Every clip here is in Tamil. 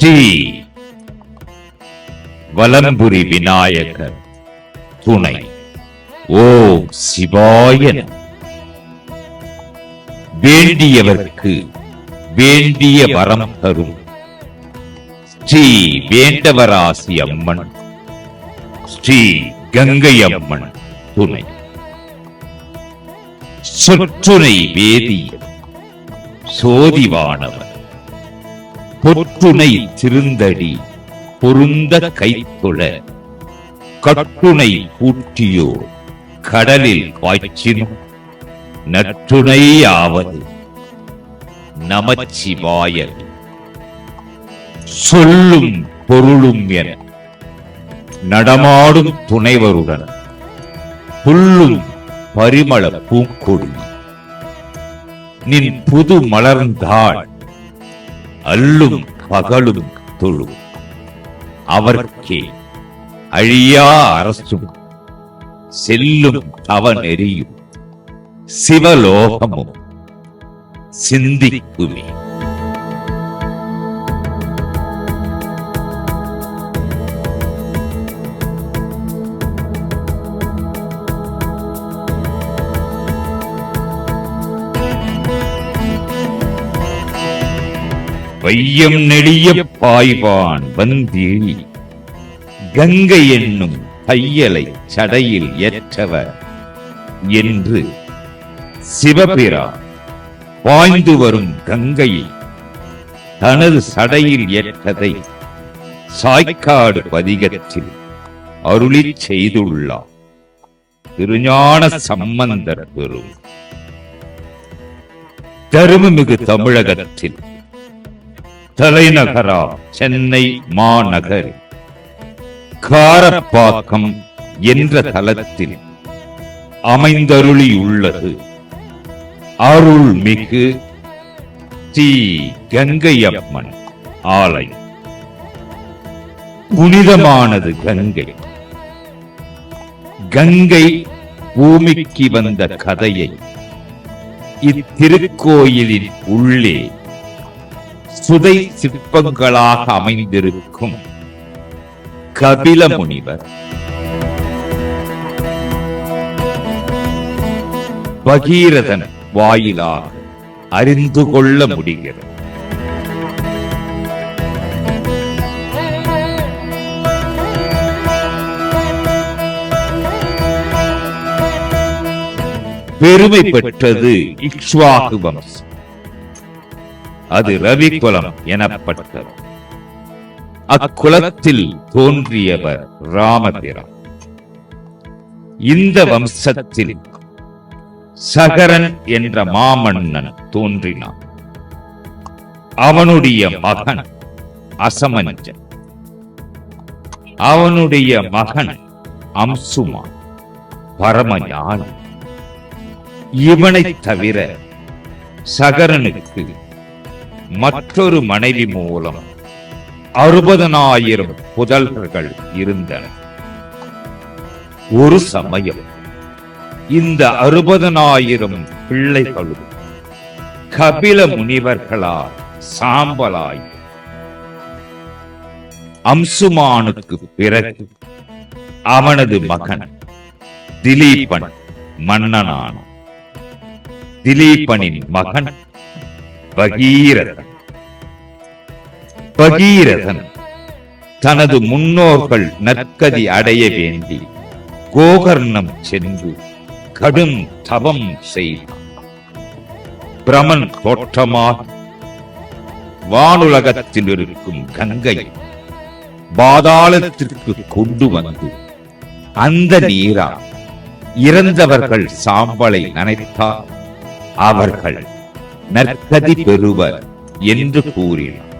ஸ்ரீ வலம்புரி விநாயகர் துணை. ஓம் சிவாயன் வேண்டியவர்க்கு வேண்டிய வரம் தரும். ஸ்ரீ வேண்டவராசி அம்மன் ஸ்ரீ கங்கை அம்மன் துணை. சொற்றுனை வேதி சோதிவானவர். பொற்றுனை திருந்தடி பொருந்த கைத்தொழ கட்டுனை பூட்டியோ கடலில் காய்ச்சினும் நற்றுணையாவது நமச்சிவாயல் சொல்லும் பொருளும் என நடமாடும் துணைவருடன் புல்லும் பரிமள பூங்கொடி. நின் புது மலர்ந்தாள் அல்லும் பகலும் தொழு அவர்க்கே அழியா அரசும் செல்லும் தவ நெறியும் சிவலோகமும் சிந்திக்குமே. வையம் நெடிய பாய்வான் வந்தேறி கங்கை என்னும் தையலை சடையில் ஏற்றவர் என்று சிவபிரா பாய்ந்து வரும் கங்கையை தனது சடையில் ஏற்றதை சாய்க்காடு பதிகத்தில் அருளி செய்துள்ளார். திருஞான சம்பந்தர் பெரும். தருமமிகு தமிழகத்தில் தலைநகரா சென்னை மாநகர். காரப்பாக்கம் என்ற தலத்தில் அமைந்தருளியுள்ளது. அருள்மிகு ஸ்ரீ கங்கையம்மன் ஆலயம். புனிதமானது கங்கை. கங்கை பூமிக்கு வந்த கதையை இத்திருக்கோயிலின் உள்ளே சுதை சிற்பங்களாக அமைந்திருக்கும். கபில முனிவர் பகீரதன் வாயிலாக அறிந்து கொள்ள முடிகிறது. பெருமை பெற்றது இக்ஷ்வாகு வம்சம். அது ரவி குலம் எனப்பட்டது. அக்குலத்தில் தோன்றியவர் ராமபிரான். இந்த வம்சத்தில் சகரன் என்ற மாமன்னன் தோன்றினான். அவனுடைய மகன் அசமஞ்சன். அவனுடைய மகன் அம்சுமா பரமஞானம் இவனைத் தவிர சகரனுக்கு மற்றொரு மனைவி மூலம் அறுபதனாயிரம் புதல்கள் இருந்தன. ஒரு சமயம் இந்த அறுபதனாயிரம் பிள்ளைகளும் கபில முனிவர்களால் சாம்பலாய் அம்சுமானுக்கு பிறகு அவனது மகன் திலீபன் மன்னனான திலீபனின் மகன் பகீரதன். பகீரதன் தனது முன்னோர்கள் நற்கதி அடைய வேண்டி கோகர்ணம் சென்று கடும் தவம் செய்தான். பிரமன் தோற்றமாக வானுலகத்தில் இருக்கும் கங்கை பாதாளத்திற்கு கொண்டு வந்து அந்த நீரா இறந்தவர்கள் சாம்பலை நனைத்தார். அவர்கள் நற்கதி பெறுவர் என்று கூறினார்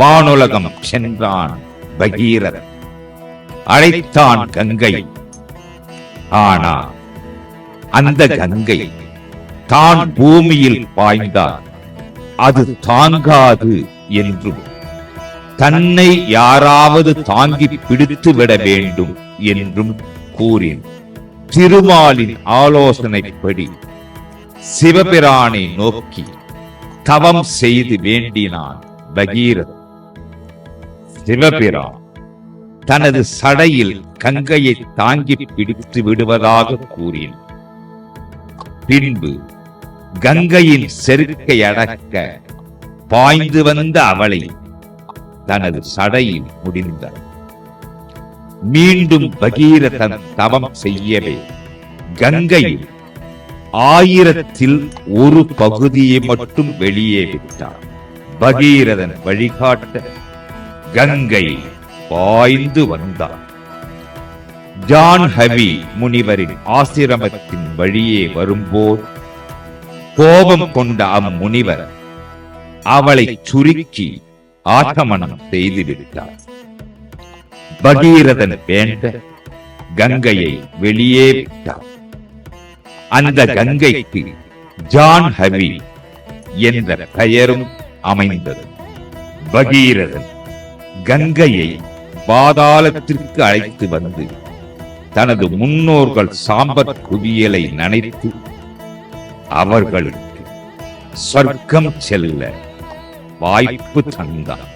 வானுலகம் சென்றான் பகீரதன் அழைத்தான் கங்கை. ஆனா அந்த கங்கை தான் பூமியில் பாய்ந்தார். அது தாங்காது என்றும் தன்னை யாராவது தாங்கி பிடித்து விட வேண்டும் என்றும் கூறின். திருமாலின் ஆலோசனைப்படி சிவபிரானை நோக்கி தவம் செய்து வேண்டினான் பகீரத் சிவபிரான் தனது சடையில் கங்கையை தாங்கி பிடித்து விடுவதாக கூறினார் பின்பு கங்கையின் செருக்கை அடக்க பாய்ந்து வந்த அவளை தனது சடையில் முடிந்தார் மீண்டும் பகீரதன் தவம் செய்யவே கங்கையில் ஆயிரத்தில் ஒரு பகுதியை மட்டும் வெளியே விட்டார் பகீரதன் வழிகாட்ட கங்கை பாய்ந்து வந்தார் ஜான் ஹவி முனிவரின் ஆசிரமத்தின் வழியே வரும்போது கோபம் கொண்ட அம்முனிவர் அவளை சுருக்கி ஆக்கமணம் செய்துவிட்டார். பகீரதன் வேண்ட கங்கையை வெளியே விட்டார். அந்த கங்கைக்கு ஜான் ஹவி என்ற பெயரும் அமைந்தது. பகீரதன் கங்கையை பாதாளத்திற்கு அழைத்து வந்து தனது முன்னோர்கள் சாம்பற் குவியலை நனைத்து அவர்களுக்கு சொர்க்கம் செல்ல வாய்ப்பு தந்தார்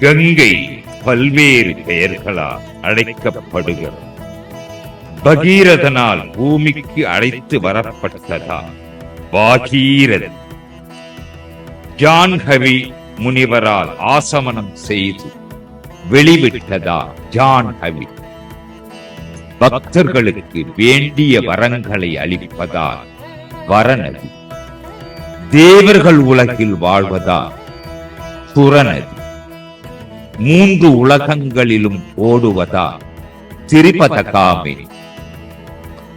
கங்கை பல்வேறு பெயர்களால் அழைக்கப்படுகிறது. பகீரதனால் பூமிக்கு அழைத்து வரப்பட்டதா? பாகீரதன் ஜான்ஹவி முனிவரால் ஆசமனம் செய்து வெளிவிட்டதா? ஜான்ஹவி. பக்தர்களுக்கு வேண்டிய வரங்களை அளிப்பதா? வரநதி. தேவர்கள் உலகில் வாழ்வதா? சுரநதி. மூன்று உலகங்களிலும் ஓடுவதா? திரிபதகாமே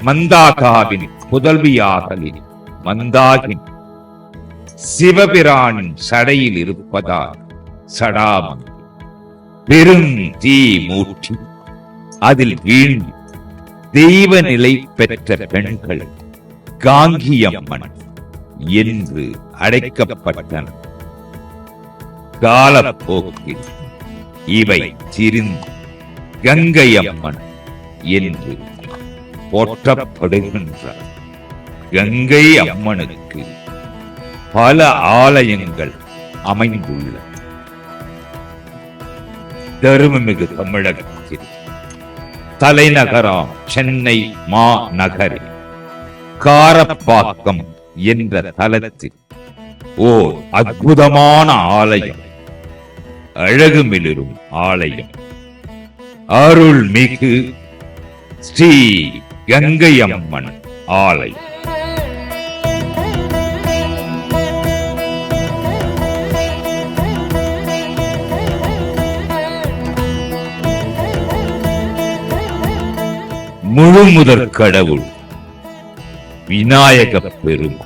மந்தாகாவின் புதல்வியாகலின் மந்தாகின் சிவபிரானின் சடையில் இருப்பதால் சடாமன் பெரும் தீ மூட்டி அதில் வீழ்ந்து தெய்வ நிலை பெற்ற பெண்கள் காங்கியம்மன் என்று அழைக்கப்பட்டன. காலப்போக்கில் இவை திரிந்து கங்கையம்மன் என்று போற்றப்படுகின்றார் கங்கை அம்மனுக்கு பல ஆலயங்கள் அமைந்துள்ள தருமமிகு தமிழகத்தில் தலைநகரம் சென்னை மாநகரில் காரப்பாக்கம் என்ற தலத்தில் ஓர் அற்புதமான ஆலயம் அழகுமிளிரும் ஆலயம். அருள்மிகு ஸ்ரீ கங்கையம்மன் ஆலை. முழு முதற் கடவுள் விநாயக பெரும்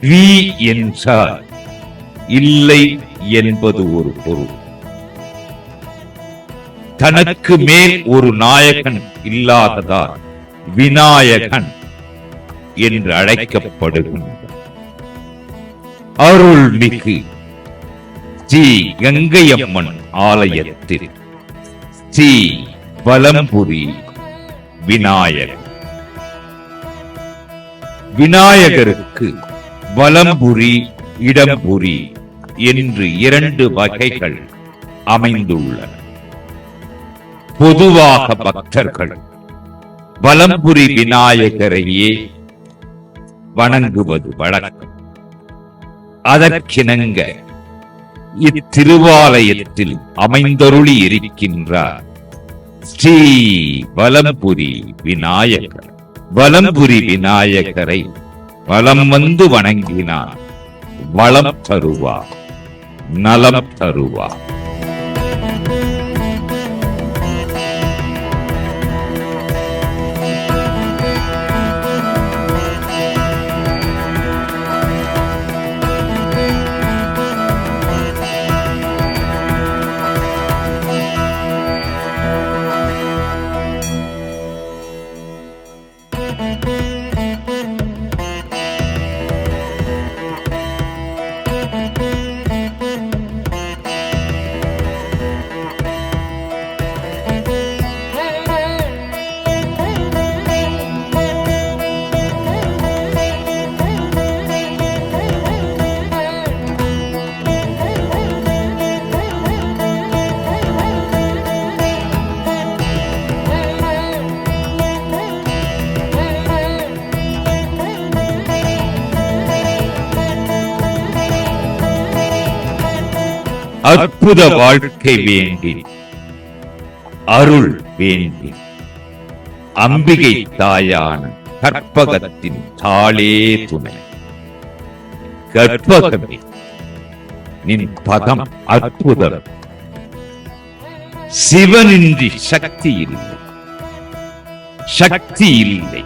வி என்றால் இல்லை என்பது ஒரு பொருள். தனக்கு மேல் ஒரு நாயகன் இல்லாததால் விநாயகன் என்று அழைக்கப்படுகின்றார் அருள்மிகு ஸ்ரீ கங்கையம்மன் ஆலயத்தில் ஸ்ரீ வலம்புரி விநாயகர். விநாயகருக்கு வலம்புரி இடம்புரி என்று இரண்டு வகைகள் அமைந்துள்ளன. பொதுவாக பக்தர்கள் வலம்புரி விநாயகரையே வணங்குவது வழக்கம். அதற்கிணங்க இத்திருவாலயத்தில் அமைந்தருளி இருக்கின்றார் ஸ்ரீ வலம்புரி விநாயகர். வலம்புரி விநாயகரை வலம் வந்து வணங்கினார். வளம் தருவார். நலம் தருவார். அற்புத வாழ்க்கை வேண்டி அருள் வேண்டி அம்பிகை தாயான கற்பகத்தின் தாளே துணை. கற்பகமே நின் பதம் அற்புதம். சிவனின்றி சக்தி இல்லை சக்தி இல்லை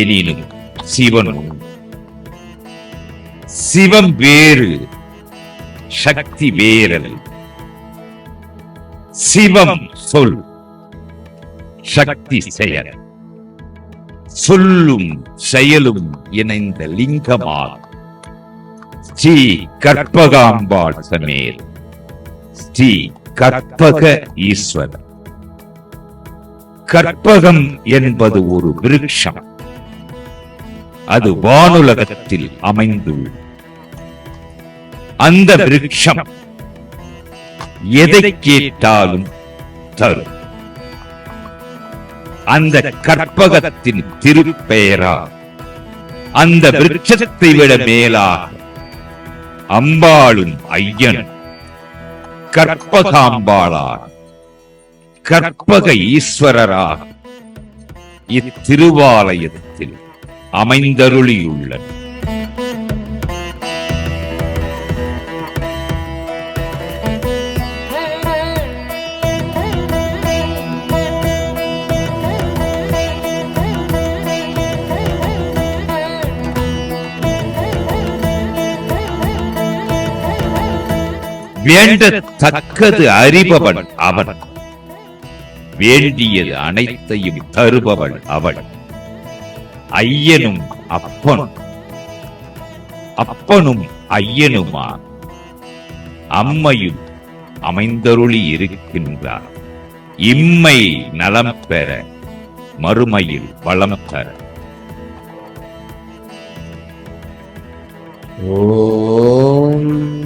எனினும் சிவன் சிவம் வேறு சக்தி வேரல் சிவம் சொல். சக்தி செயல். சொல்லும் செயலும் இணைந்த லிங்கமாக ஸ்ரீ கற்பகாம்பாள் சமேல். ஸ்ரீ கற்பக ஈஸ்வரர் கற்பகம் என்பது ஒரு விருட்சம். அது வானுலகத்தில் அமைந்துள்ளது. அந்த விருட்சம் எதை கேட்டாலும் தரும். அந்த கற்பகத்தின் திருப்பெயரா அந்த விருட்சத்தை விட மேலாக அம்பாளும் ஐயனும் கற்பகாம்பாளார் கற்பக ஈஸ்வரராக இத்திருவாலயத்தில் அமைந்தருளியுள்ளனர் வேண்டத்தக்கது அறிபவன் அவன் வேண்டியது அனைத்தையும் தருபவள் அவள். ஐயனும் அப்பனும் அப்பனும் ஐயனுமா? அம்மையும் அமைந்தருளி இருக்கின்றார். இம்மை நலம் பெற மறுமையில் வளம் தர. ॐ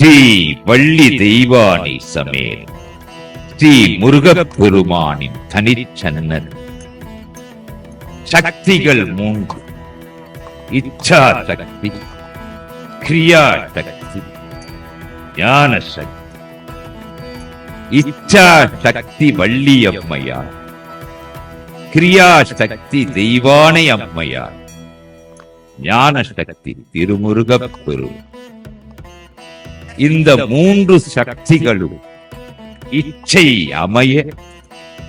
ஸ்ரீ வள்ளி தெய்வானி சமேல் ஸ்ரீ முருகப் பெருமானின் தனிச்சன்னன். சக்திகள் மூன்று இச்சா சக்தி கிரியா சக்தி ஞான சக்தி இச்சா சக்தி வள்ளி அம்மையார். கிரியா சக்தி தெய்வானை அம்மையார். ஞான சக்தி திருமுருகப் பெருமான் இந்த மூன்று சக்திகளும் இச்சை அமைய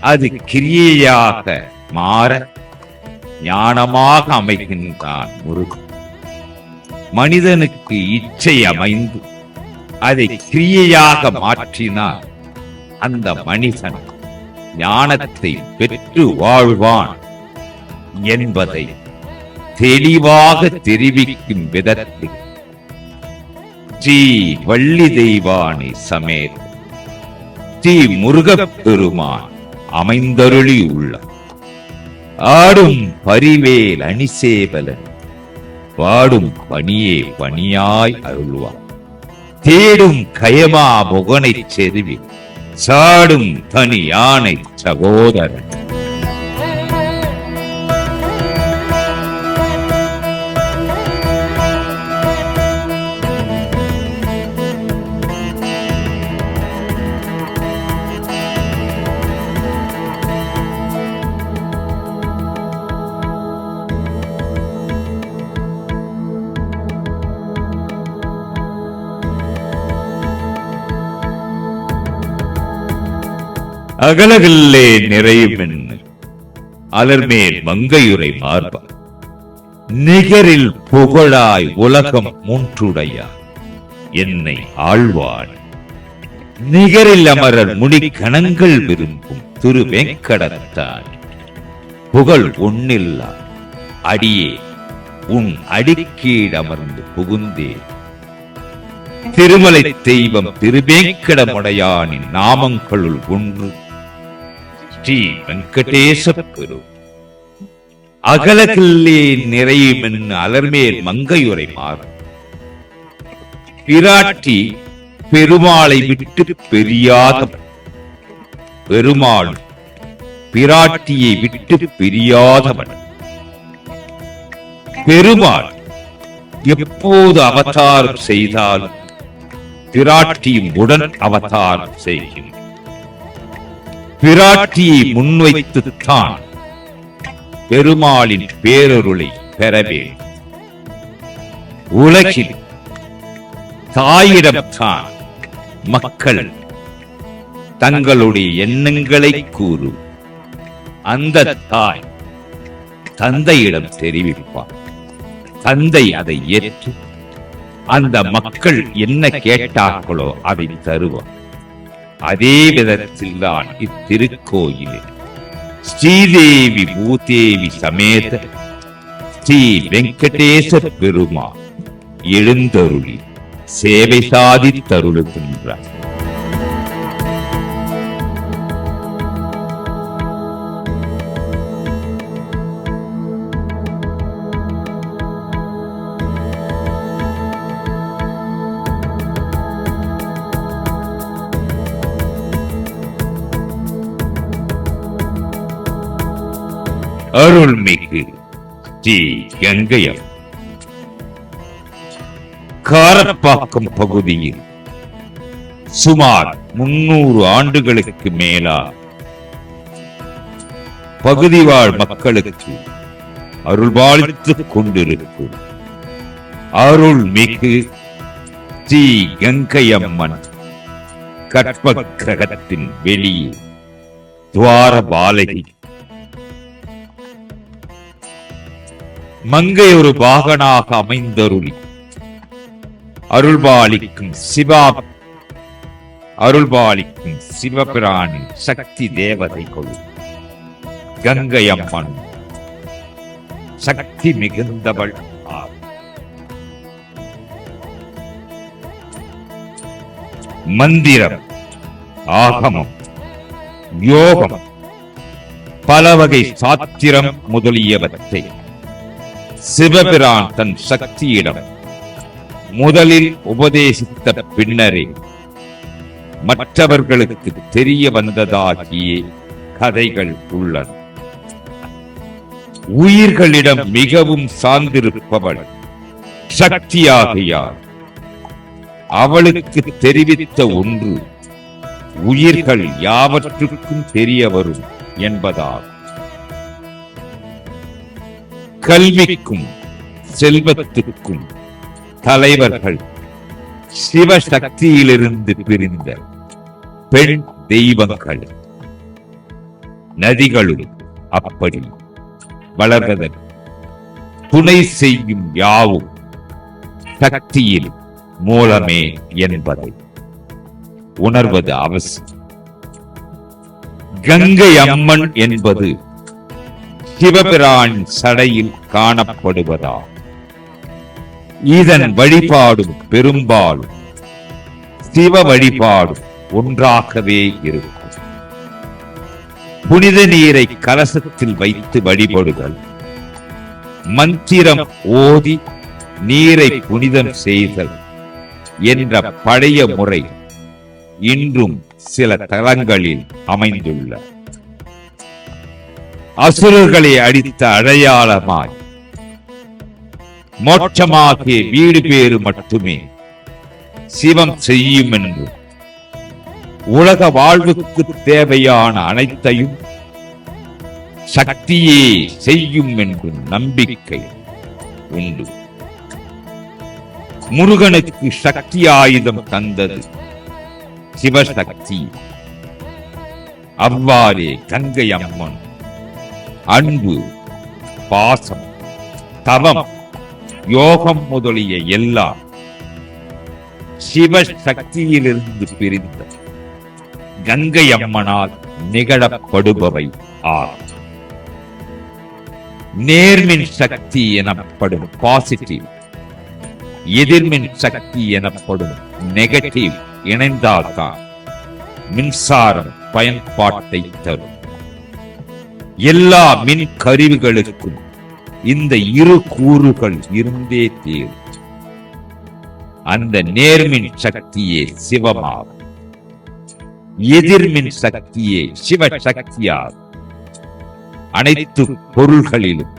அது கிரியையாக மாற ஞானமாக அமைகின்றான் முருகன். மனிதனுக்கு இச்சை அமைந்து அதை கிரியையாக மாற்றினார் அந்த மனிதன் ஞானத்தை பெற்று வாழ்வான் என்பதை தெளிவாக தெரிவிக்கும் விதத்தில் ஸ்ரீ வள்ளி தெய்வானை சமேத. ஸ்ரீ முருகப் பெருமான் அமைந்தருளி உள்ள. ஆடும் பரிவேல் அணிசேவலன். பாடும் பணியே பணியாய் அருள்வான். தேடும் கயமா முகனைச் செருவி. சாடும் தனி யானை சகோதரன். அகலகல்லே நிறையுமென் அலர்மேல் மங்கையுரை மார்பா. நிகரில் புகழாய் உலகம் மூன்றுடையா. என்னை ஆழ்வான். நிகரில் அமரர் முடி கணங்கள் விரும்பும் திரு வெங்கடத்தான் புகழ் ஒன்னில்லா அடியே உன் அடிக்கீழ் அமர்ந்து புகுந்தே. திருமலை தெய்வம் திருவேங்கடமுடையானின் நாமங்களுள் ஒன்று. ஸ்ரீ வெங்கடேச பெரு. அகலகில்லே நிறையுமென் அலர்மேல் மங்கையுரை மாறும் பிராட்டி பெருமாளை விட்டு பெரியாத பெருமாள் பிராட்டியை விட்டு பிரியாதவன். பெருமாள் எப்போது அவதாரம் செய்தாலும் பிராட்டியும் உடன் அவதாரம் செய்கின்றார் பிராட்டியை முன்வைத்துத்தான். பெருமாளின் பேரொருளை பெறவே. உலகில் தாயிடம்தான் மக்கள் தங்களுடைய எண்ணங்களை கூறும் அந்த தாய் தந்தையிடம் தெரிவிப்பார். தந்தை அதை ஏற்று அந்த மக்கள் என்ன கேட்டார்களோ அதை தருவார். அதே விதத்தில் தான் இத்திருக்கோயிலில் ஸ்ரீதேவி பூதேவி சமேத ஸ்ரீ வெங்கடேச பெருமா எழுந்தருளி சேவை சாதித்தருளுகின்றார். அருள்மிகு ஸ்ரீ கங்கையம். காரப்பாக்கம் பகுதியில் சுமார் முன்னூறு ஆண்டுகளுக்கு மேலா பகுதி வாழ் மக்களுக்கு அருள்பாலித்துக் கொண்டிருக்கும் அருள்மிகு ஸ்ரீ கங்கையம்மன் கற்பகிரகத்தின் வெளியே துவார பாலகி மங்கை ஒரு பாகனாக அமைந்தருளி. அருள்பாலிக்கும் சிவா அருள்பாலிக்கும் சிவபிராணி சக்தி தேவதை கொள். கங்கை அம்மன் சக்தி மிகுந்தவள் மந்திரம் ஆகமம் யோகம் பல வகை சாத்திரம் முதலியவற்றை. சிவபிரான் தன் சக்தியிடம் முதலில் உபதேசித்த பின்னரே மற்றவர்களுக்கு தெரிய வந்ததாகிய கதைகள் உள்ளன. உயிர்களிடம் மிகவும் சார்ந்திருப்பவள் சக்தியாகியார் அவளுக்கு தெரிவித்த ஒன்று உயிர்கள் யாவற்றுக்கும் தெரிய வரும் என்பதால் கல்விக்கும் செல்வத்துக்கும் தலைவர்கள் சிவசக்தியிலிருந்து பிரிந்த பெண் தெய்வங்கள். நதிகளும் அப்படி வளர்வதற்கு துணை செய்யும் யாவும் சக்தியில் மூலமே என்பதை உணர்வது அவசியம். கங்கை அம்மன் என்பது சிவபிரான் சடையில் காணப்படுவதா? இதன் வழிபாடும் பெரும்பாலும் சிவ வழிபாடும் ஒன்றாகவே இருக்கும். புனித நீரை கலசத்தில் வைத்து வழிபடுதல் மந்திரம் ஓதி நீரை புனிதம் செய்தல் என்ற பழைய முறை இன்றும் சில தலங்களில் அமைந்துள்ள. அசுரர்களை அடித்த அடையாளமாய். மோட்சமாகிய வீடு பேறு மட்டுமே சிவம் செய்யும் என்று. உலக வாழ்வுக்கு தேவையான அனைத்தையும் சக்தியே செய்யும் என்று நம்பிக்கை உண்டு. முருகனுக்கு சக்தி ஆயுதம் தந்தது சிவசக்தி. அவ்வாறே கங்கை அம்மன் அன்பு பாசம் தவம் யோகம் முதலிய எல்லாம் சிவசக்தியிலிருந்து பிரிந்த கங்கை அம்மனால் நிகழப்படுபவை ஆகும் நேர்மின் சக்தி எனப்படும் பாசிட்டிவ் எதிர்மின் சக்தி எனப்படும் நெகட்டிவ் இணைந்தால்தான் மின்சாரம் பயன்பாட்டை தரும். எல்லா மின் கருவிகளுக்கும் இந்த இரு கூறுகள் இருந்தே தீரும். அந்த நேர்மின் சக்தியே சிவமாகும். எதிர்மின் சக்தியே சிவ சக்தியாகும் அனைத்து பொருள்களிலும்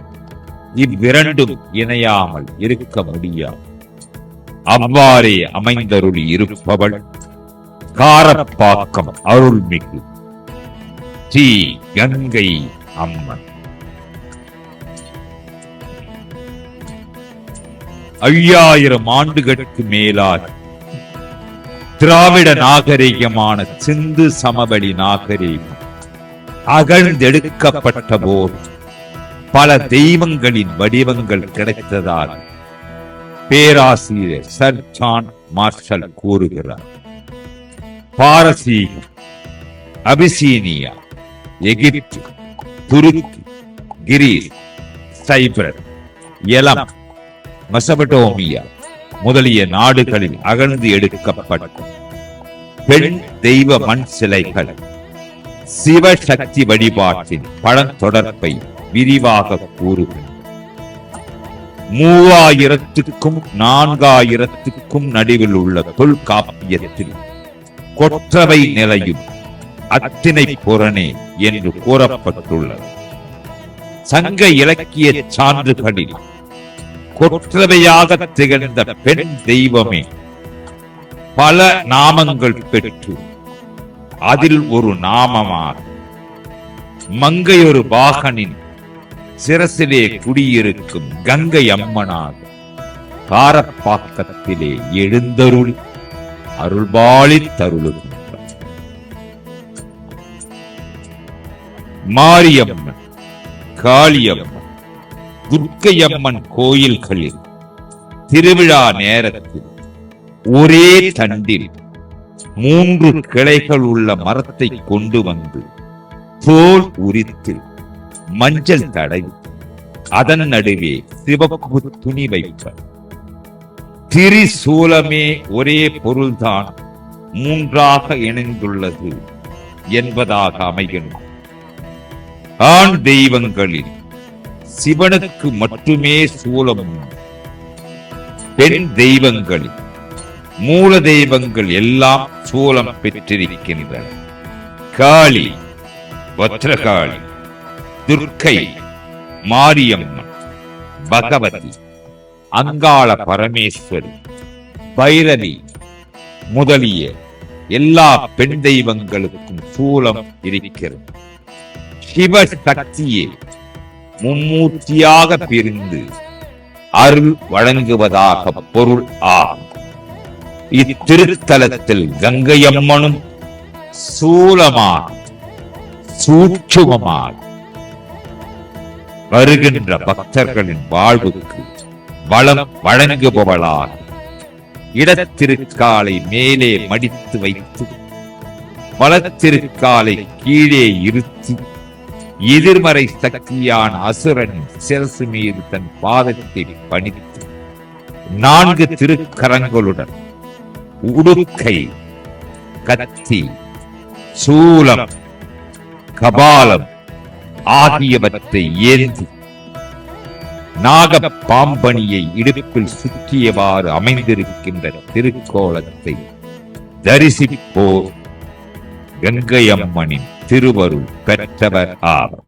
இவ்விரண்டும் இணையாமல் இருக்க முடியாது. அவ்வாறே அமைந்தருளி இருப்பவள் காரப்பாக்கம் அருள்மிகு. ஸ்ரீ கங்கை அம்மன் ஐயாயிரம் ஆண்டுகளுக்கு மேலாக திராவிட நாகரிகமான சிந்து சமவெளி நாகரிகம் அகழ்ந்தெடுக்கப்பட்ட போது பல தெய்வங்களின் வடிவங்கள் கிடைத்ததால் பேராசிரியர் சர் ஜான் மார்ஷல் கூறுகிறார் பாரசீகம் அபிசீனியா எகிப்து துருக் கிரீஸ் சைப்ரஸ் எலம் மெசபடோமியா முதலிய நாடுகளில் அகழ்ந்து எடுக்கப்பட்ட பெண் தெய்வ மண் சிலைகள். சிவசக்தி வழிபாட்டின் பழந்தொடர்பை விரிவாக கூறுகின்றன மூவாயிரத்துக்கும் நான்காயிரத்துக்கும் நடுவில் உள்ள தொல்காப்பியத்தில் கொற்றவை நிலையும் அத்தினை புறனே என்று கூறப்பட்டுள்ளது. சங்க இலக்கிய சான்றுகளில் கொற்றவையாக திகழ்ந்த பெண் தெய்வமே பல நாமங்கள் பெற்று அதில் ஒரு நாமமாக மங்கையொரு பாகனின் சிரசிலே குடியிருக்கும் கங்கை அம்மனாக காரப்பாக்கத்திலே எழுந்தருள் அருள்பாலித் தருளுகின்றார் மாரியம்மன் காளியம்மன் துர்க்கையம்மன் கோயில்களில் திருவிழா நேரத்தில் ஒரே தண்டில் மூன்று கிளைகள் உள்ள மரத்தை கொண்டு வந்து தோல் உரித்து மஞ்சள் தடை அதன் நடுவே சிவப்பு துணி வைப்பர். திரிசூலமே ஒரே பொருள்தான் மூன்றாக இணைந்துள்ளது என்பதாக அமைகின்றோம் ஆண் தெய்வங்களில் சிவனுக்கு மட்டுமே சூலம் உண்டு. பெண் தெய்வங்களில் மூல தெய்வங்கள் எல்லாம் சூலம் பெற்றிருக்கின்றன காளி பத்ரகாளி துர்க்கை மாரியம்மன் பகவதி அங்காள பரமேஸ்வரி பைரவி முதலிய எல்லா பெண் தெய்வங்களுக்கும் சூலம் இருக்கிறது சிவ சக்தியே மும்மூர்த்தியாக பிரிந்து அருள் வழங்குவதாக பொருள் ஆகும் இத்திருத்தலத்தில் கங்கையம்மனும் சூலமாக சூட்சுமமாக வருகின்ற பக்தர்களின் வாழ்வுக்கு வளம் வழங்குபவளாக இடத்திருக்காலை மேலே மடித்து வைத்து வளத்திருக்காலை கீழே இருத்தி எதிர்மறை சக்தியான அசுரன் சிரசு மீது தன் பாதத்தை பணித்து நான்கு திருக்கரங்களுடன் உடுக்கை கத்தி சூலம் கபாலம் ஆகியவற்றை ஏந்தி நாக பாம்பணியை இடுப்பில் சுற்றியவாறு அமைந்திருக்கின்ற திருக்கோலத்தை தரிசிப்போர் கங்கையம்மனின் திருவருள் பெற்றவர் ஆவர்.